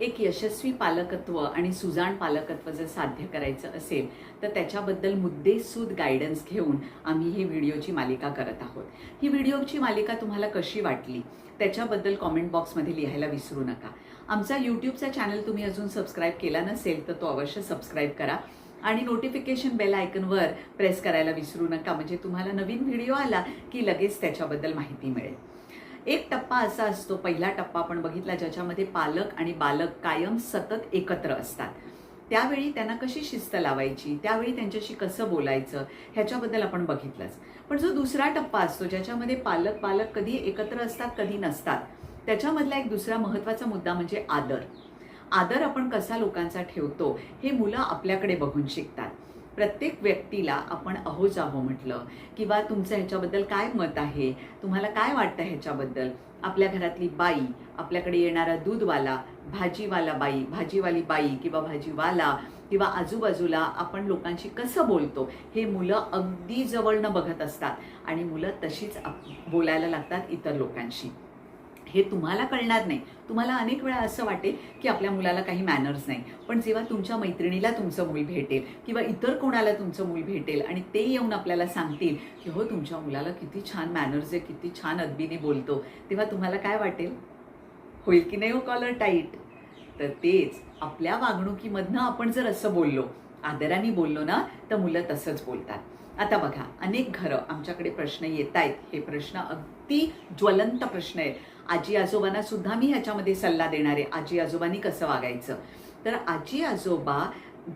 एक यशस्वी पालकत्व आणि सुजाण पालकत्व जर साध्य करायचं असेल तर त्याच्याबद्दल मुद्देसूद गायडन्स घेऊन आम्ही ही व्हिडिओची मालिका करत आहोत. ही व्हिडिओची मालिका तुम्हाला कशी वाटली त्याच्याबद्दल कॉमेंट बॉक्समध्ये लिहायला विसरू नका. आमचा यूट्यूबचा चॅनल तुम्ही अजून सबस्क्राईब केला नसेल तर तो अवश्य सबस्क्राईब करा. आणि नोटिफिकेशन बेल आयकनवर प्रेस करायला विसरू नका. म्हणजे तुम्हाला नवीन व्हिडिओ आला की लगेच त्याच्याबद्दल माहिती मिळेल. एक टप्पा असा असतो पहिला टप्पा आपण बघितला ज्याच्यामध्ये पालक आणि बालक कायम सतत एकत्र असतात. त्यावेळी त्यांना कशी शिस्त लावायची? त्यावेळी त्यांच्याशी कसं बोलायचं? ह्याच्याबद्दल आपण बघितलंच. पण जो दुसरा टप्पा असतो ज्याच्यामध्ये पालक बालक कधी एकत्र असतात कधी नसतात त्याच्यामधला एक दुसरा महत्त्वाचा मुद्दा म्हणजे आदर. आदर आपण कसा लोकांचा ठेवतो हे मुलं आपल्याकडे बघून शिकतात. प्रत्येक व्यक्तीला आपण अहो जाहो म्हटलं. किंवा तुमचं ह्याच्याबद्दल काय मत आहे? तुम्हाला काय वाटतं ह्याच्याबद्दल? आपल्या घरातली बाई आपल्याकडे येणारा दूधवाला भाजीवाला बाई भाजीवाली बाई किंवा भाजीवाला किंवा आजूबाजूला आपण लोकांशी कसं बोलतो? हे मुलं अगदी जवळनं बघत असतात. आणि मुलं तशीच बोलायला लागतात इतर लोकांशी. हे तुम्हाला कळणार नाही. तुम्हाला अनेक वेळा असं वाटेल की आपल्या मुलाला काही मॅनर्स नाही. पण जेव्हा तुमच्या मैत्रिणीला तुमचं मूल भेटेल किंवा इतर कोणाला तुमचं मूल भेटेल आणि ते येऊन आपल्याला सांगतील की हो तुमच्या मुलाला किती छान मॅनर्स आहे किती छान अदबीने बोलतो तेव्हा तुम्हाला काय वाटेल? होईल की नाही हो कॉलर टाईट तर तेच आपल्या वागणुकीमधनं आपण जर असं बोललो आदराने बोललो ना तर मुलं तसंच बोलतात. आता बघा अनेक घरं आमच्याकडे प्रश्न येत आहेत हे प्रश्न अगदी ज्वलंत प्रश्न आहेत. आजी आजोबांना सुद्धा मी ह्याच्यामध्ये सल्ला देणार आहे. आजी आजोबांनी कसं वागायचं? तर आजी आजोबा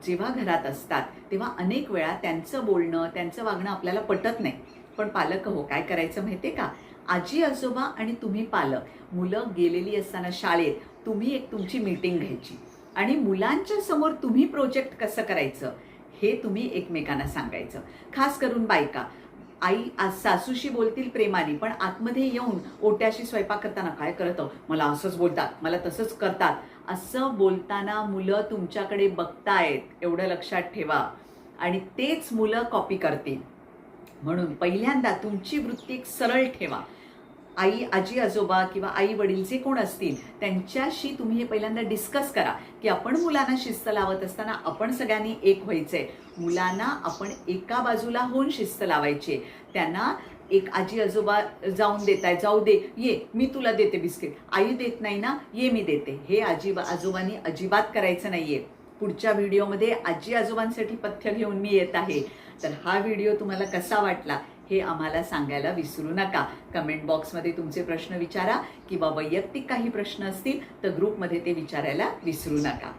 जेव्हा घरात असतात तेव्हा अनेक वेळा त्यांचं बोलणं त्यांचं वागणं आपल्याला पटत नाही. पण पालक हो काय करायचं माहिती का? आजी आजोबा आणि तुम्ही पालक मुलं गेलेली असताना शाळेत तुम्ही एक तुमची मीटिंग घ्यायची. आणि मुलांच्या समोर तुम्ही प्रोजेक्ट कसं करायचं? हे तुम्ही एकमेकांना सांगायचं. खास करून बायका. आई आज सासूशी बोलतील प्रेमाने पण आतमध्ये येऊन ओट्याशी स्वयंपाक करताना काय करतं मला असंच बोलतात मला तसंच करतात. असं बोलताना मुलं तुमच्याकडे बघतायत एवढं लक्षात ठेवा. आणि तेच मुलं कॉपी करतील. म्हणून पहिल्यांदा तुमची वृत्ती एक सरळ ठेवा. आई आजी आजोबा किंवा आई वडील जे कोण असतील त्यांच्याशी तुम्ही हे पहिल्यांदा डिस्कस करा की आपण मुलांना शिस्त लावत असताना आपण सगळ्यांनी एक व्हायचंय. मुलांना आपण एका बाजूला होऊन शिस्त लावायची आहे. त्यांना एक आजी आजोबा जाऊन देत आहे जाऊ दे ये मी तुला देते बिस्किट. आई देत नाही ना ये मी देते. हे आजी आजोबांनी अजिबात करायचं नाहीये. पुढच्या व्हिडिओमध्ये आजी आजोबांसाठी पथ्य घेऊन मी येत आहे. तर हा व्हिडिओ तुम्हाला कसा वाटला? हे आम्हाला सांगायला विसरू नका. कमेंट बॉक्समध्ये तुमचे प्रश्न विचारा किंवा वैयक्तिक काही प्रश्न असतील तर ग्रुपमध्ये ते विचारायला विसरू नका.